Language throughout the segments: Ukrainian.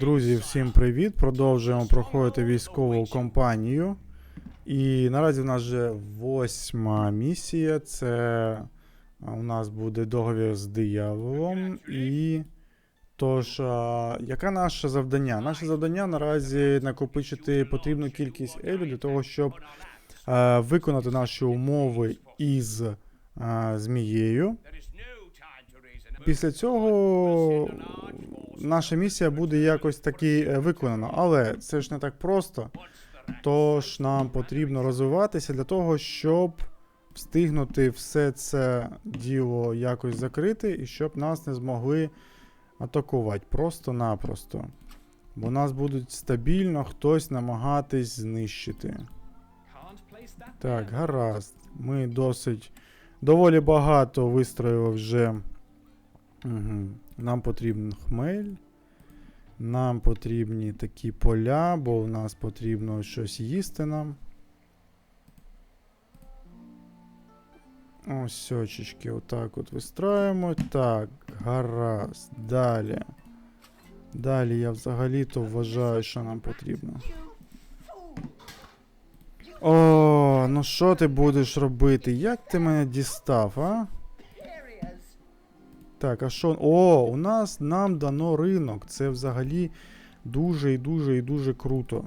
Друзі, всім привіт! Продовжуємо проходити військову кампанію. І наразі в нас вже восьма місія. Це у нас буде договір з дияволом. І тож, а, яке наше завдання? Наше завдання наразі накопичити потрібну кількість елю для того, щоб а, виконати наші умови із а, змією. Після цього наша місія буде якось таки е, виконана, але це ж не так просто. Тож нам потрібно розвиватися для того, щоб встигнути все це діло якось закрити і щоб нас не змогли атакувати просто-напросто. Бо нас будуть стабільно хтось намагатись знищити. Так, гаразд. Ми досить доволі багато вистроїли вже. Угу. Нам потрібен хмель. Нам потрібні такі поля, бо в нас потрібно щось їсти нам. Ось сочечки отак от вистраюємо. Так, гаразд. Далі. Далі я взагалі-то вважаю, що нам потрібно. О, ну що ти будеш робити? Як ти мене дістав, а? Так, а що? О, у нас нам дано ринок. Це взагалі дуже і дуже і дуже круто.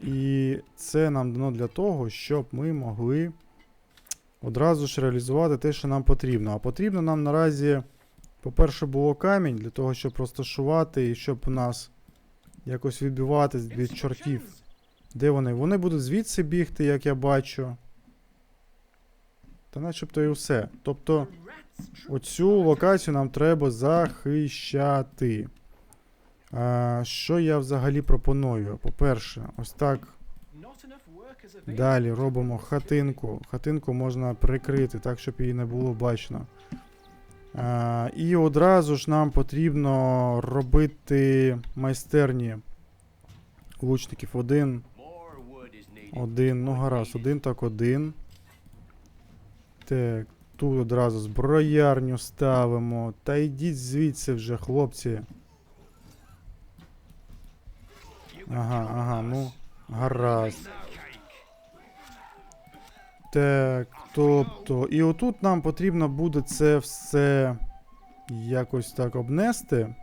І це нам дано для того, щоб ми могли одразу ж реалізувати те, що нам потрібно. А потрібно нам наразі, по-перше, було камінь для того, щоб розташувати і щоб у нас якось відбиватись від чортів. Де вони? Вони будуть звідси бігти, як я бачу. Та начебто і все. Тобто. Оцю локацію нам треба захищати. А, що я взагалі пропоную? По-перше, ось так. Далі робимо хатинку. Хатинку можна прикрити, так, щоб її не було бачно. А, і одразу ж нам потрібно робити майстерні лучників. Один. Один. Ну гаразд, один так один. Так, Тут одразу зброярню ставимо. Та йдіть звідси вже, хлопці. Ага, ага, ну, гаразд. Так, тобто. І отут нам потрібно буде це все якось так обнести.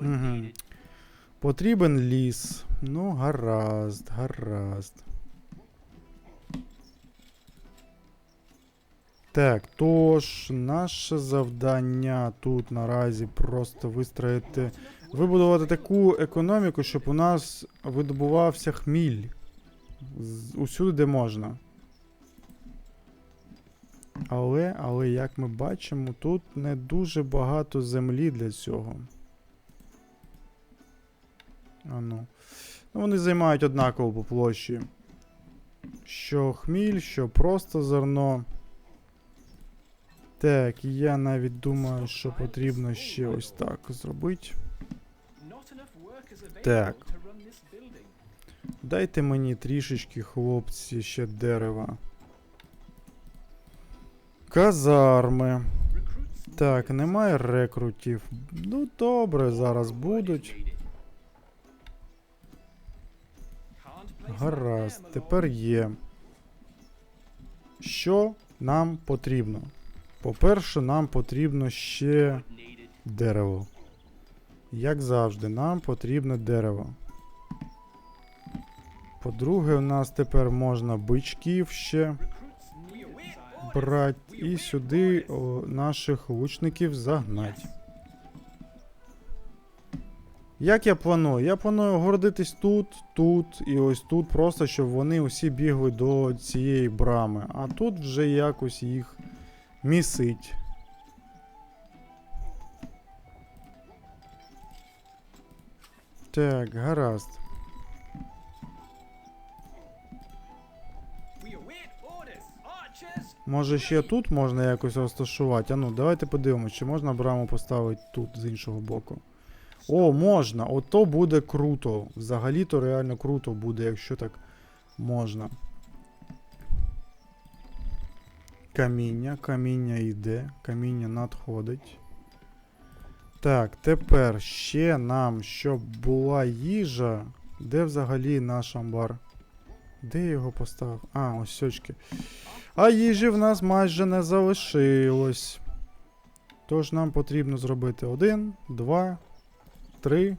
Угу. Потрібен ліс. Ну, гаразд, гаразд. Так, тож, наше завдання тут наразі просто вистроїти, вибудувати таку економіку, щоб у нас видобувався хміль. Усюди, де можна. Але, але, як ми бачимо, тут не дуже багато землі для цього. А ну. Вони займають однаково по площі. Що хміль, що просто зерно. Так, я навіть думаю, що потрібно ще ось так зробити. Так. Дайте мені трішечки, хлопці, ще дерева. Казарми. Так, немає рекрутів. Ну, добре, зараз будуть. Гаразд, тепер є. Що нам потрібно? По-перше, нам потрібно ще дерево. Як завжди, нам потрібно дерево. По-друге, у нас тепер можна бичків ще брати і сюди наших лучників загнати. Як я планую? Я планую гордитись тут, тут і ось тут, просто щоб вони усі бігли до цієї брами, а тут вже якось їх місить. Так, гаразд. Може ще тут можна якось розташувати? А ну, давайте подивимось, чи можна браму поставити тут з іншого боку. О, можна. Ото буде круто. Взагалі-то реально круто буде, якщо так можна. каміння. Каміння йде, каміння надходить. Так, тепер ще нам, щоб була їжа. Де взагалі наш амбар? Де я його поставив? А, ось сьочки. А їжі в нас майже не залишилось. Тож нам потрібно зробити один, два, три.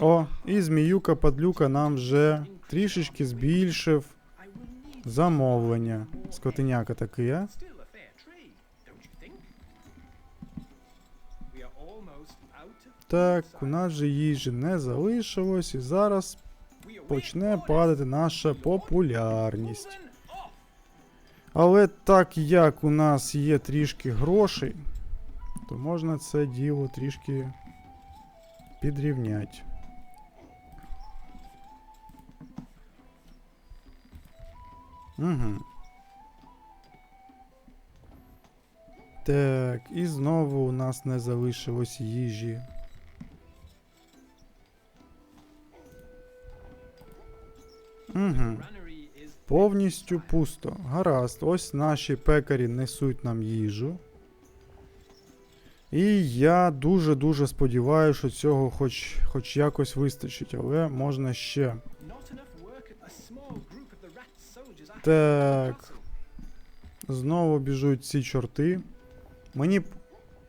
О, і зміюка падлюка нам вже трішечки збільшив замовлення. Скотиняка такий, а? Так, у нас же їжі не залишилось, і зараз почне падати наша популярність. Але так як у нас є трішки грошей, то можна це діло трішки підрівняти. Угу. Так, і знову у нас не залишилось їжі. Угу. Повністю пусто. Гаразд, ось наші пекарі несуть нам їжу. І я дуже-дуже сподіваюся, що цього хоч, хоч якось вистачить, але можна ще. Так. Знову біжуть ці чорти. Мені б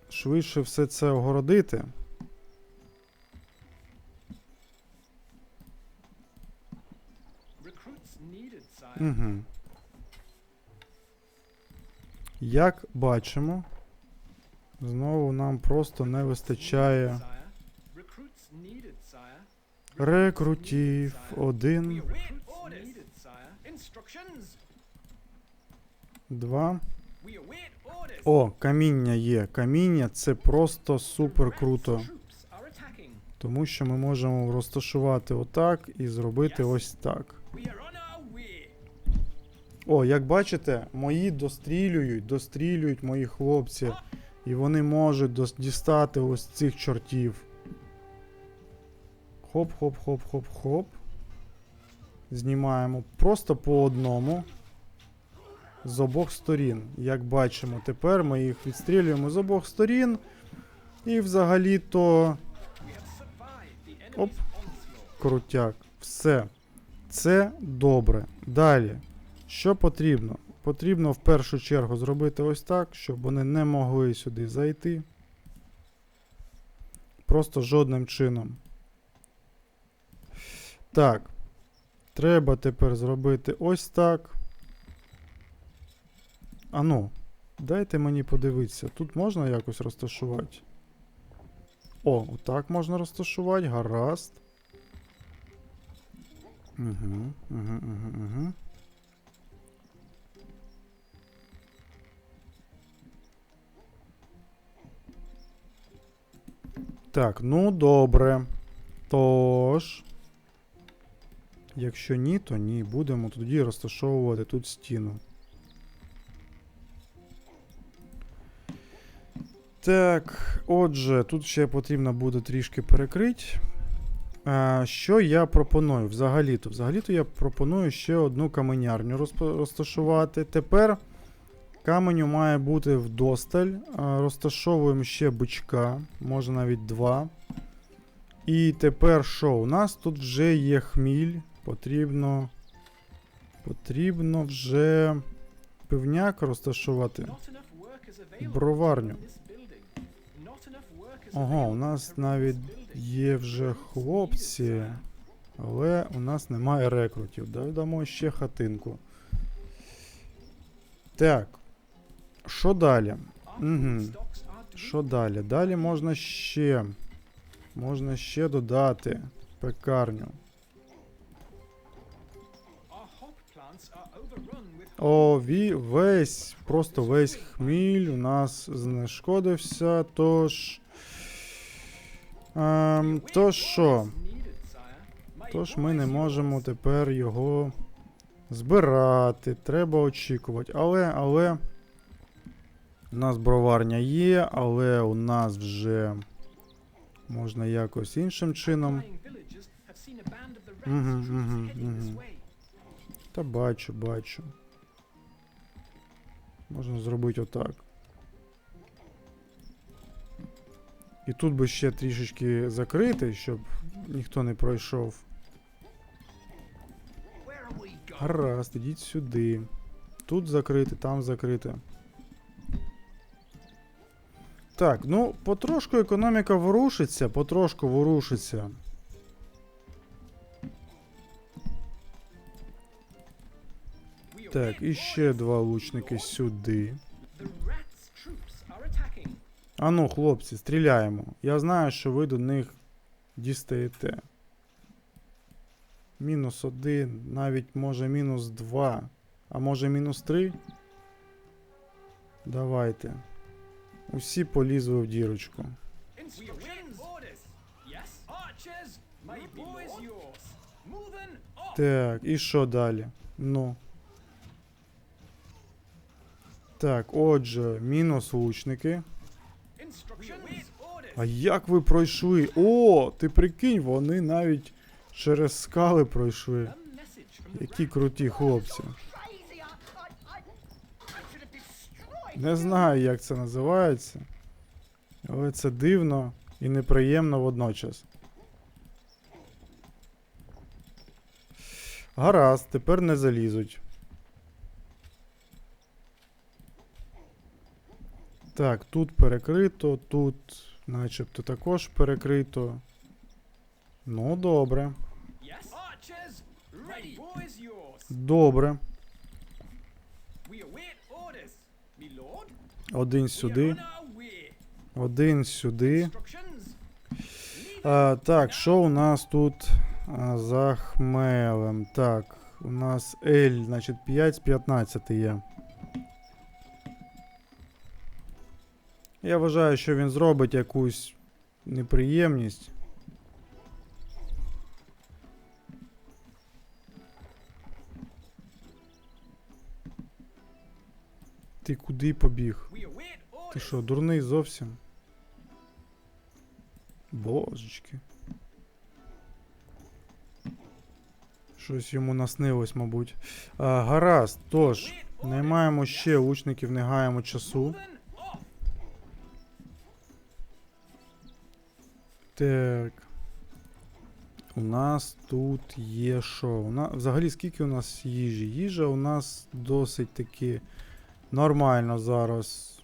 швидше все це огородити. Угу. Як бачимо, знову нам просто не вистачає рекрутів. Один, два. О, каміння є. Каміння це просто супер круто. Тому що ми можемо розташувати отак і зробити ось так. О, як бачите, мої дострілюють, дострілюють мої хлопці. І вони можуть дістати ось цих чортів. Хоп-хоп-хоп-хоп-хоп. Знімаємо просто по одному. З обох сторін. Як бачимо, тепер ми їх відстрілюємо з обох сторін. І взагалі-то Оп. крутяк. Все. Це добре. Далі. Що потрібно? Потрібно в першу чергу зробити ось так, щоб вони не могли сюди зайти. Просто жодним чином. Так. Треба тепер зробити ось так. Ану, дайте мені подивитися. Тут можна якось розташувати? О, отак можна розташувати, гаразд. Угу, угу, угу, угу. Так, ну добре. Тож. Якщо ні, то ні. Будемо тоді розташовувати тут стіну. Так, отже, тут ще потрібно буде трішки перекрити. А, що я пропоную? Взагалі-то? Взагалі-то я пропоную ще одну каменярню розташувати. Тепер каменю має бути вдосталь. Розташовуємо ще бичка, може навіть два. І тепер що? У нас тут вже є хміль. Потрібно. Потрібно вже пивняк розташувати. Броварню. Ого, у нас навіть є вже хлопці, але у нас немає рекрутів. Дай ще хатинку. Так. Що далі? Are Що далі? Далі можна ще. Можна ще додати пекарню. О, весь, просто весь хміль у нас знешкодився, тож. Ем, то що? Тож ми не можемо тепер його збирати. Треба очікувати. Але, але. У нас броварня є, але у нас вже можна якось іншим чином. Та бачу, бачу. Можна зробити отак. І тут би ще трішечки закрити, щоб ніхто не пройшов. Гаразд, ідіть сюди. Тут закрити, там закрити. Так, ну, потрошку економіка ворушиться, потрошку ворушиться. Так, і ще два лучники сюди. Ану, хлопці, стріляємо. Я знаю, що ви до них дістаєте. Мінус один, навіть може мінус два. А може мінус три? Давайте. Усі полізли в дірочку. Так, і що далі? Ну. Так, отже, мінус лучники. А як ви пройшли? О, ти прикинь, вони навіть через скали пройшли. Які круті хлопці. Не знаю, як це називається. Але це дивно і неприємно водночас. Гаразд, тепер не залізуть. Так, тут перекрито, тут начебто також перекрито. Ну, добре. Добре. Один сюди, один сюди. А, так, що у нас тут а, за хмелем? Так, у нас L, значить 5 з 15 є. Я вважаю, що він зробить якусь неприємність. Ти куди побіг? Ти що, дурний зовсім? Божечки. Щось йому наснилось, мабуть. А, гаразд, тож, наймаємо ще лучників, не гаємо часу. Так. У нас тут є що? У нас, взагалі, скільки у нас їжі? Їжа у нас досить таки нормально зараз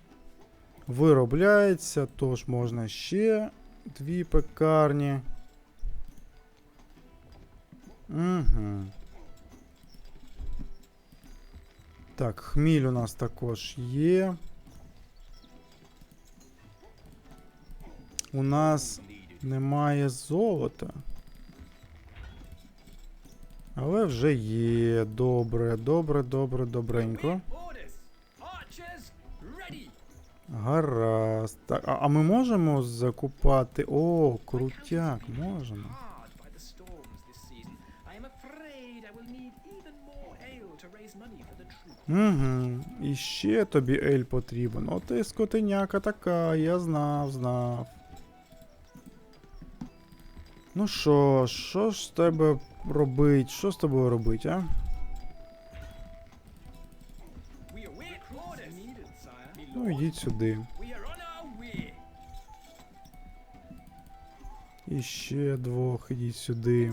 виробляється, тож можна ще дві пекарні. Угу. Так, хміль у нас також є. У нас немає золота. Але вже є. Добре, добре, добре, добренько. Гаразд. Так, а, а ми можемо закупати. О, крутяк, можемо. Угу. І ще тобі ель потрібен. О, ти скотиняка така, я знав, знав. Ну що, що ж з тебе робить? Що з тобою робить, а? Ну, йдіть сюди. І ще двох, ідіть сюди.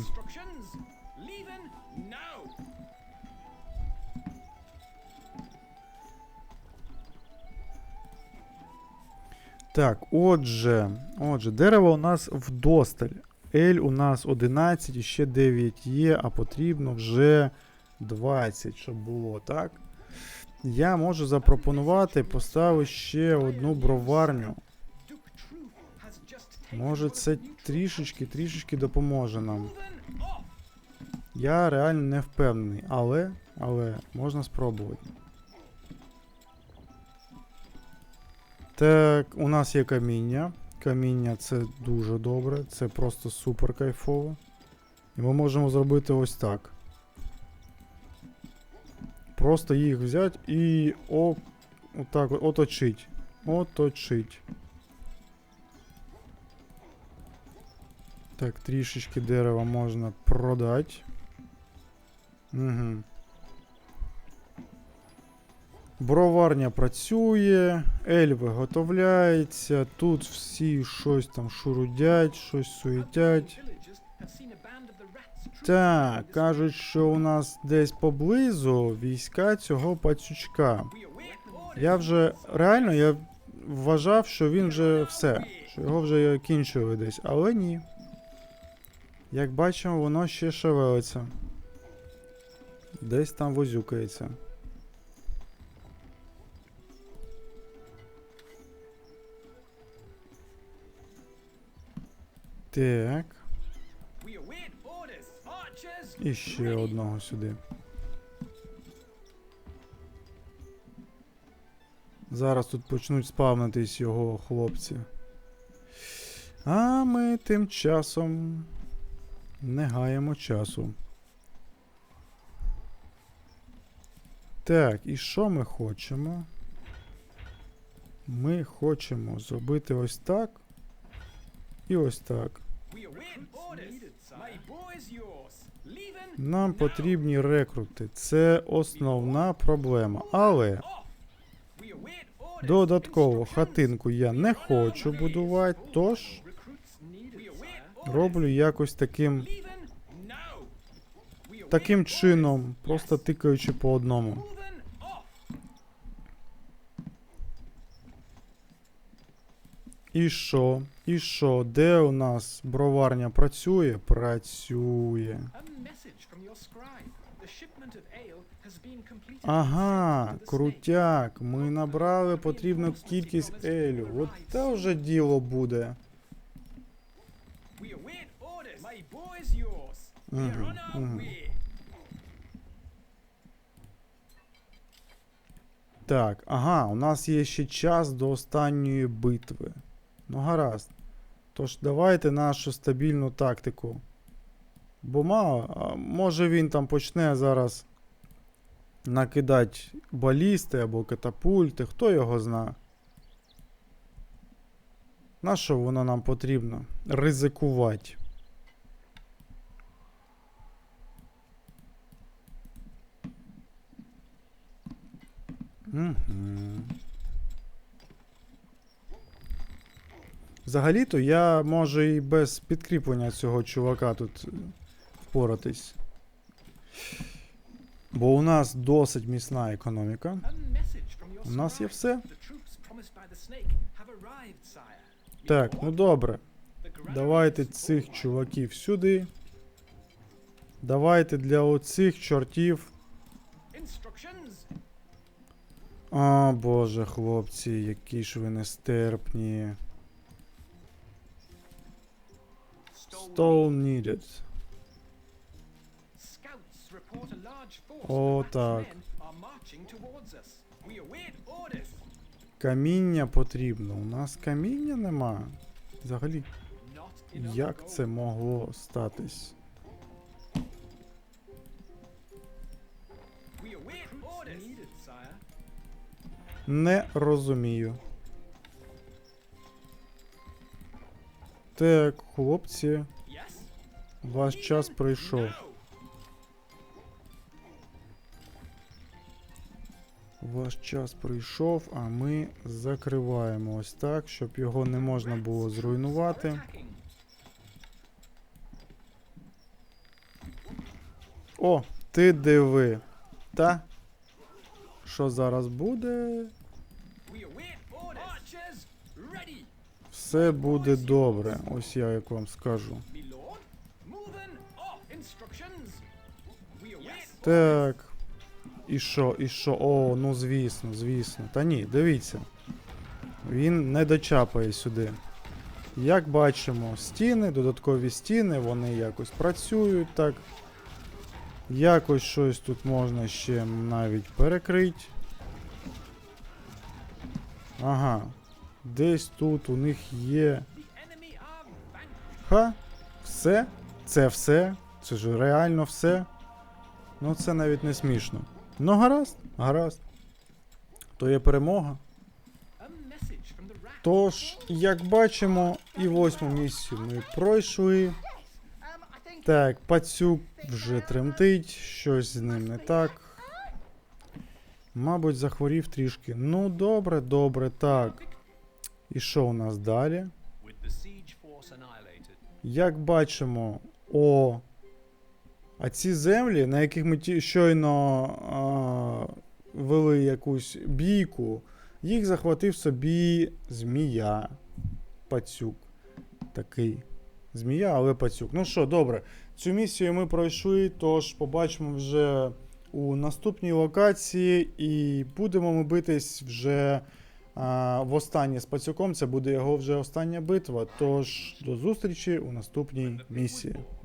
Так, отже, отже, дерево у нас вдосталь. L у нас 11 і ще 9 є, а потрібно вже 20, щоб було, так? Я можу запропонувати поставити ще одну броварню. Може, це of the new трішечки, troops. трішечки допоможе нам. Я реально не впевнений, але, але можна спробувати. Так, у нас є каміння. Каміння це дуже добре, це просто супер кайфово. І ми можемо зробити ось так. Просто їх взяти і о, отак от, оточить. Оточить. Так, трішечки дерева можна продати. Угу. Броварня працює, ель виготовляється, тут всі щось там шурудять, щось суетять. Так, кажуть, що у нас десь поблизу війська цього пацючка. Я вже реально я вважав, що він вже все, що його вже кінчили десь, але ні. Як бачимо, воно ще шевелиться. Десь там возюкається. Так, і ще одного сюди. Зараз тут почнуть спавнитись його хлопці. А ми тим часом не гаємо часу. Так, і що ми хочемо? Ми хочемо зробити ось так. І ось так. Нам потрібні рекрути. Це основна проблема. Але додатково хатинку я не хочу будувати, тож роблю якось таким, таким чином, просто тикаючи по одному. І що? І що? Де у нас броварня працює? Працює. Ага, крутяк. Ми набрали потрібну кількість елю. От це вже діло буде. Так, ага, у нас є ще час до останньої битви. Ну гаразд. Тож давайте нашу стабільну тактику. Бо мало, може він там почне зараз накидати балісти або катапульти, хто його зна. На що воно нам потрібно? Ризикувати. Угу. Взагалі-то я можу і без підкріплення цього чувака тут впоратись. Бо у нас досить міцна економіка. У нас є все. Так, ну добре. Давайте цих чуваків сюди. Давайте для оцих чортів. О, боже, хлопці, які ж ви нестерпні. Us. We await orders. Каміння потрібно. У нас каміння нема. Взагалі, як це могло статись? Needed. Не розумію. Так, хлопці. Ваш час прийшов. Ваш час прийшов, а ми закриваємо ось так, щоб його не можна було зруйнувати. О, ти диви. Та? Що зараз буде? Все буде добре. Ось я як вам скажу. Так. І що, і що? О, ну звісно, звісно. Та ні, дивіться. Він не дочапає сюди. Як бачимо, стіни, додаткові стіни, вони якось працюють так. Якось щось тут можна ще навіть перекрити. Ага. Десь тут у них є. Ха? Все? Це все? Це ж реально все? Ну це навіть не смішно. Ну гаразд, гаразд. То є перемога. Тож, як бачимо, і восьму місію ми пройшли. Так, пацюк вже тремтить, щось з ним не так. Мабуть, захворів трішки. Ну, добре, добре, так. І що у нас далі? Як бачимо, о. А ці землі, на яких ми ті, щойно а, вели якусь бійку, їх захватив собі змія. Пацюк. Такий. Змія, але пацюк. Ну що, добре. Цю місію ми пройшли, тож побачимо вже у наступній локації, і будемо ми битись вже а, востаннє з пацюком. Це буде його вже остання битва. Тож до зустрічі у наступній місії.